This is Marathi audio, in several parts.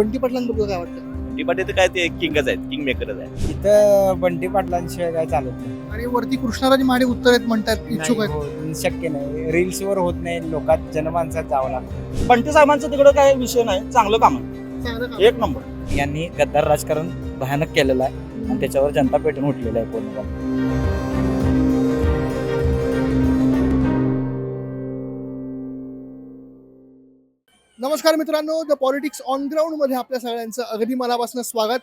बंटी पाटलांबद्दल काय वाटतं? टिपाटे तर काय ते किंगच आहेत किंग मेकरच आहे इथं बंटी पाटलांशिवाय काय चालत नाही. आणि वरती कृष्णाराज महाडे उत्तर आहेत म्हणतात इच्छुक आहेत. हो, शक्य नाही. रील्स वर होत नाही लोकात जनमानसात जावं लागतं. बंटी साहेबांचं तिकडं काय विषय नाही चांगलं काम आहे. चांगलं काम. एक नंबर. यांनी गद्दार राजकारण भयानक केलेलं आहे आणि त्याच्यावर जनता पेटून उठलेलं आहे पूर्णपणे. नमस्कार मित्रांनो द पॉलिटिक्स ऑन ग्राउंडमध्ये आपल्या सगळ्यांचं अगदी मनापासून स्वागत.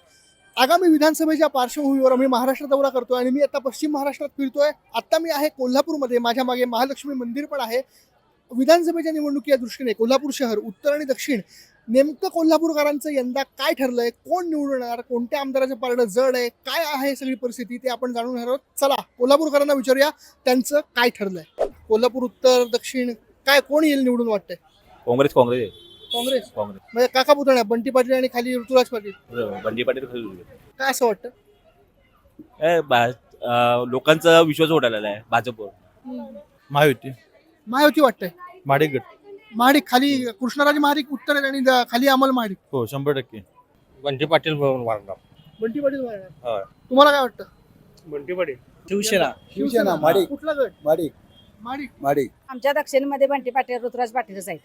आगामी विधानसभेच्या पार्श्वभूमीवर मी महाराष्ट्र दौरा करतोय आणि मी आता पश्चिम महाराष्ट्रात फिरतोय. आता मी आहे कोल्हापूरमध्ये माझ्या मागे महालक्ष्मी मंदिर पण आहे. विधानसभेच्या निवडणुकीच्या दृष्टीने कोल्हापूर शहर उत्तर आणि दक्षिण नेमकं कोल्हापूरकरांचं यंदा काय ठरलंय कोण निवडणार कोणत्या आमदाराचं पारडं जड आहे काय आहे सगळी परिस्थिती ते आपण जाणून घेणार आहोत. चला कोल्हापूरकरांना विचारूया त्यांचं काय ठरलंय? कोल्हापूर उत्तर दक्षिण काय कोण येईल निवडून वाटतंय? काँग्रेस काँग्रेस. आहे. काँग्रेस? काँग्रेस. म्हणजे काका पुतण्या बंटी पाटील आणि खाली ऋतुराज पाटील. बंडी पाटील खरं. काय असं वाटतं? लोकांचा विश्वास उडालेला आहे भाजपवर. महायुती. महायुती वाटतंय? माडिक गट महाडिक खाली कृष्णराज महाडिक उत्तर आहेत आणि द- खाली अमल महाडिक. हो शंभर टक्के. बंटी पाटील वाढणार बंटी पाटील. होय. तुम्हाला काय वाटतं? बंटी पाटील. शिवसेना. शिवसेना. महाडिक. कुठला गट? माडिक महाडिक. माडिक आमच्या दक्षिणमध्ये बंटी पाटील ऋतुराज पाटीलच आहेत.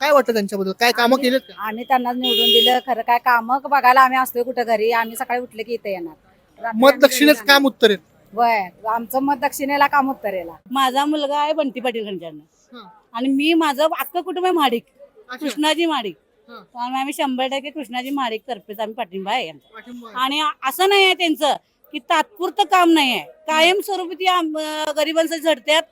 काय वाटतं त्यांच्याबद्दल काय कामं केलेत का आम्ही त्यांना निवडून दिलं खरं काय काम बघायला आम्ही असतोय कुठं घरी आम्ही सकाळी उठले की इथे येणार रात्री मत आम्ही घरी काम उत्तर आहेत जाणार. वय आमचं मत दक्षिणेला काम उत्तरेला माझा मुलगा आहे बंटी पाटील हा. आणि मी माझं अख्खं कुटुंब आहे महाडिक अच्छा. कृष्णाजी महाडिक हा. त्यामुळे आम्ही शंभर टक्के कृष्णाजी महाडिक तर्फेच आम्ही पाठिंबा आहे यांचा. पाठिंबा आहे. आणि असं नाही आहे त्यांचं की तात्पुरतं काम नाही आहे कायमस्वरूपी ती आम- अं, गरिबांचं झडत्यात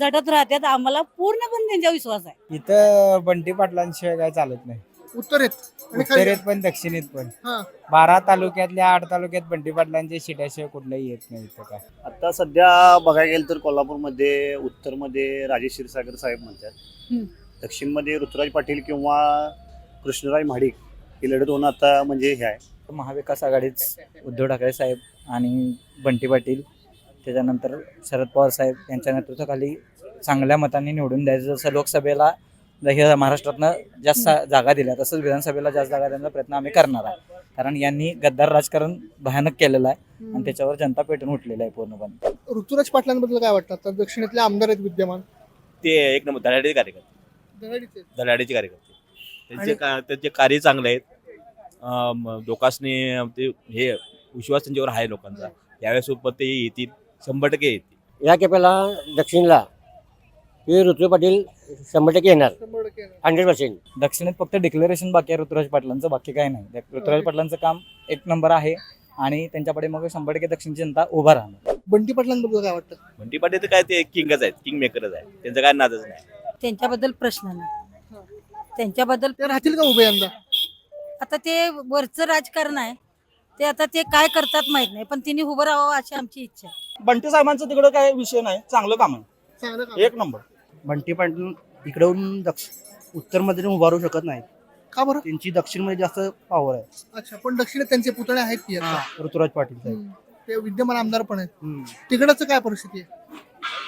झटत राहतात. आम्हाला पूर्णपणे त्यांच्यावर विश्वास आहे. इथं बंटी पाटलांशिवाय काय चालत नाही. उत्तर आहेत आणि खाली- उत्तरेत पण दक्षिणेत पण. हा. बारा तालुक्यातल्या आठ तालुक्यात बंटी पाटलांच्या शिट्याशिवाय कुठलाही येत नाही इथं काय. आता सध्या बघायला गेलं तर कोल्हापूरमध्ये उत्तरमध्ये राजेश क्षीरसागर साहेब म्हणतात. हम्म. दक्षिणमध्ये ऋतुराज पाटील किंवा कृष्णराज महाडिक ही लढत होणं आता म्हणजे हे आहे. महाविकास आघाडीच उद्धव ठाकरे साहेब आणि बंटी पाटील त्याच्यानंतर शरद पवार साहेब यांच्या नेतृत्वाखाली चांगल्या मतांनी निवडून द्यायचं. जसं लोकसभेला हे महाराष्ट्रातनं जास्त जागा दिल्या तसंच विधानसभेला जास्त जागा देण्याचा प्रयत्न आम्ही करणार आहे. कारण यांनी गद्दार राजकारण भयानक केलेलं आहे आणि त्याच्यावर जनता पेटून उठलेलं आहे पूर्णपणे. ऋतुराज पाटलांबद्दल काय वाटतं? तर दक्षिणेतले आमदार आहेत विद्यमान. ते एक नंबर धडाडीचे कार्यकर्ते. धडाडीचे. धडाडीचे कार्यकर्ते. त्यांचे का त्यांचे कार्य चांगले आहेत. लोकांसनी ते हे विश्वास त्यांच्यावर आहे लोकांचा. यावेळेस सोबत ते येतील. शंभर टक्के येतील. या केपेला दक्षिणला हे ऋतू पाटील शंभर टक्के येणार. Hundred percent. दक्षिणेत फक्त डिक्लेरेशन बाकी आहे ऋतुराज पाटलांचं बाकी काही नाही. ऋतुराज पाटलांचं काम एक नंबर आहे आणि त्यांच्याकडे मग शंभर टक्के दक्षिणची जनता उभा राहणार. बंटी पाटलांबद्दल काय वाटतं? बंटी पाटील तर काय ते किंगच आहेत किंग मेकरच आहे त्यांचं काय नादच नाही. त्यांच्याबद्दल प्रश्न नाही. त्यांच्याबद्दल ते राहतील का उभे यंदा? आता ते वरचं राजकारण आहे. ते आता ते काय करतात माहीत नाही पण तिने उभं राहावं अशी आमची इच्छा आहे. बंटी साहेबांचं तिकडं काय विषय नाही. चांगलं काम आहे. चांगलं काम एक नंबर. बंटी पाटील इकडून दक्ष उत्तरमध्ये उभारू शकत नाहीत. का बरं? त्यांची दक्षिणमध्ये जास्त पॉवर आहे. अच्छा पण दक्षिणेत त्यांचे पुतळे आहेत की आता? ऋतुराज पाटील साहेब. हम्म. ते विद्यमान आमदार पण आहेत. हम्म. तिकडचं काय परिस्थिती आहे?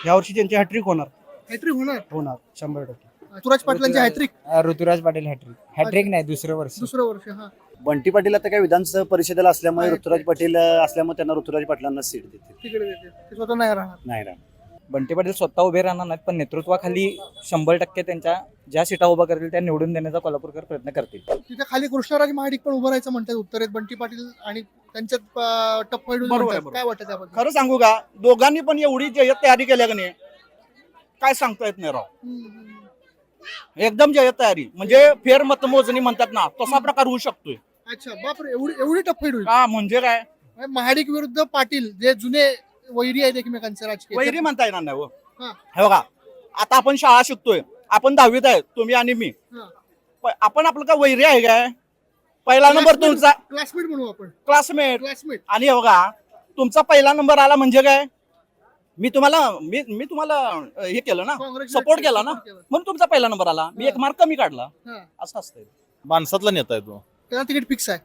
यावर्षी त्यांची हॅट्रिक होणार. हॅट्रिक होणार? होणार शंभर टक्के. Ruturaj पाटलांची hattrick Ruturaj Patil hattrick hattrick नाही दुसरं वर्ष. दुसरं वर्ष हा. बंटी पाटील आता काय विधानसभा परिषदेला असल्यामुळे. ऋतुराज पाटील असल्यामुळे त्यांना ऋतुराज पाटलांना सीट देतील. तिकडे देते ते स्वतः नाही राहणार. नाही राहणार. बंटी पाटील स्वतः उभे राहणार नाहीत पण नेतृत्वाखाली शंभर टक्के त्यांच्या ज्या सीटा उभा करतील त्या निवडून देण्याचा कोल्हापूरकर प्रयत्न करतील. तिथे खाली कृष्णराज महाडिक पण उभं राहायचं म्हणतात उत्तरेत बंटी पाटील आणि त्यांच्यात अं, टप्पा बरोबर आहे, म्हणतात. बरोबर. काय वाटतं त्याबद्दल? खरं सांगू का दोघांनी पण एवढी जय्यत तयारी केल्या का नाही? काय सांगता येत नाही राव. हम्म, हम्म. एकदम जय्यत तयारी. म्हणजे फेर मतमोजणी म्हणतात ना तसा प्रकार होऊ शकतोय. अच्छा बापरे एवढी एवढी टप्पा होईल का म्हणजे काय? महाडिक विरुद्ध पाटील जे जुने वैरी आहेत एकमेकांचे राजकीय. वैरी म्हणता येणार नाही हो. हा. हे बघा आता आपण शाळा शिकतोय. आपण दहावीत आहे तुम्ही आणि मी. हा. प- आपण आपलं काय वैरी आहे काय? पहिला नंबर तुमचा क्लासमेट म्हणू आपण. क्लासमेट क्लासमेट आणि हे बघा तुमचा पहिला नंबर आला म्हणजे काय? मी तुम्हाला मी मी तुम्हाला अं, हे केलं ना? सपोर्ट केला ना? म्हणून तुमचा पहिला नंबर आला. मी एक मार्क कमी काढला. हा. असं असतंय. माणसातला नेता आहे तो. त्याला तिकीट फिक्स आहे.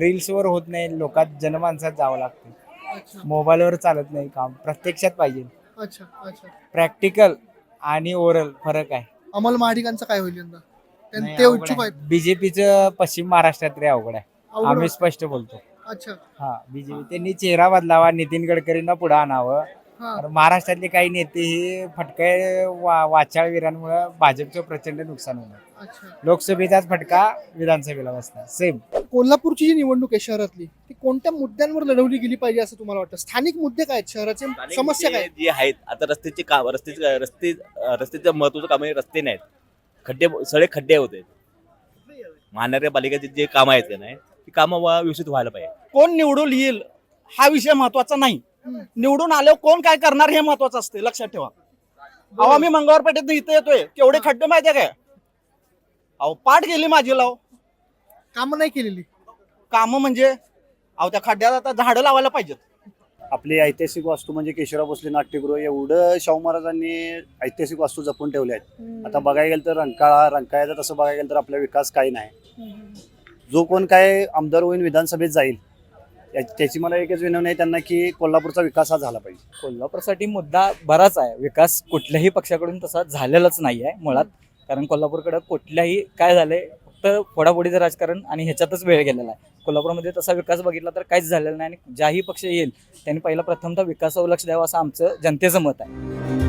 रील्स वर होत नाही लोकात जनमानसात जावं लागतं. अच्छा. मोबाईलवर चालत नाही काम प्रत्यक्षात पाहिजे. अच्छा अच्छा. प्रॅक्टिकल आणि ओरल फरक आहे. अमल महाडिकांचं काय होईल यंदा? त्यां- ते इच्छुक आहेत. बीजेपीचं पश्चिम महाराष्ट्रात रे अवघड आहे. अवघड आम्ही. स्पष्ट बोलतो. अच्छा. हा बीजेपी त्यांनी चेहरा बदलावा नितीन गडकरींना पुढे आणावं. हा तर महाराष्ट्रातले काही नेते हे फटके वा वाचाळवीरांमुळे भाजपचं प्रचंड नुकसान होणार अच्छा. लोकसभेचाच फटका विधानसभेला बसणार सेम कोल्हापूरची जी निवडणूक आहे शहरातली ती कोणत्या मुद्द्यांवर लढवली गेली पाहिजे असं तुम्हाला वाटतं? स्थानिक मुद्दे काय आहेत शहराचे? स्थानिक समस्या काय मुद्दे जे आहेत आता रस्त्याचे काम रस्ते रस्ते रस्त्याचं महत्वाचं काम आहे रस्ते नाहीत. खड्डे सगळे खड्डे होते. महानगरपालिकेचे जे कामं आहेत का नाही ती कामं वा- व्यवस्थित व्हायला पाहिजे. कोण निवडून येईल हा विषय महत्त्वाचा नाही. निवडून आल्यावर कोण काय करणार हे महत्वाचं असते लक्षात ठेवा. अहो आम्ही मंगळवार पेठेत इथे येतोय. केवढे खड्डे माहितीये काय? अहो पाठ गेली माझी लाव. कामं नाही केलेली. कामं म्हणजे अहो त्या खड्ड्यात आता झाडं लावायला पाहिजेत. आपली ऐतिहासिक वास्तू म्हणजे केशवराव भोसले नाट्यगृह एवढं शाहू महाराजांनी ऐतिहासिक वास्तू जपून ठेवल्या आहेत. आता बघायला गेलं तर रंकाळा रंकाळ्याचा तसं बघायला गेलं तर आपला विकास काही नाही. जो कोण काय आमदार होईल विधानसभेत जाईल या त्याची मला एकच विनवणी आहे त्यांना की कोल्हापूरचा विकास हा झाला पाहिजे. कोल्हापूरसाठी मुद्दा बराच आहे. विकास कुठल्याही पक्षाकडून तसा झालेलाच नाही आहे मुळात. कारण कोल्हापूरकडं कुठल्याही काय झालंय फक्त फोडाफोडीचं राजकारण आणि ह्याच्यातच वेळ गेलेला आहे. कोल्हापूरमध्ये तसा विकास बघितला तर काहीच झालेला नाही आणि ज्याही पक्ष येईल त्यांनी पहिला प्रथमतः विकासावर लक्ष द्यावं असं आमचं जनतेचं मत आहे.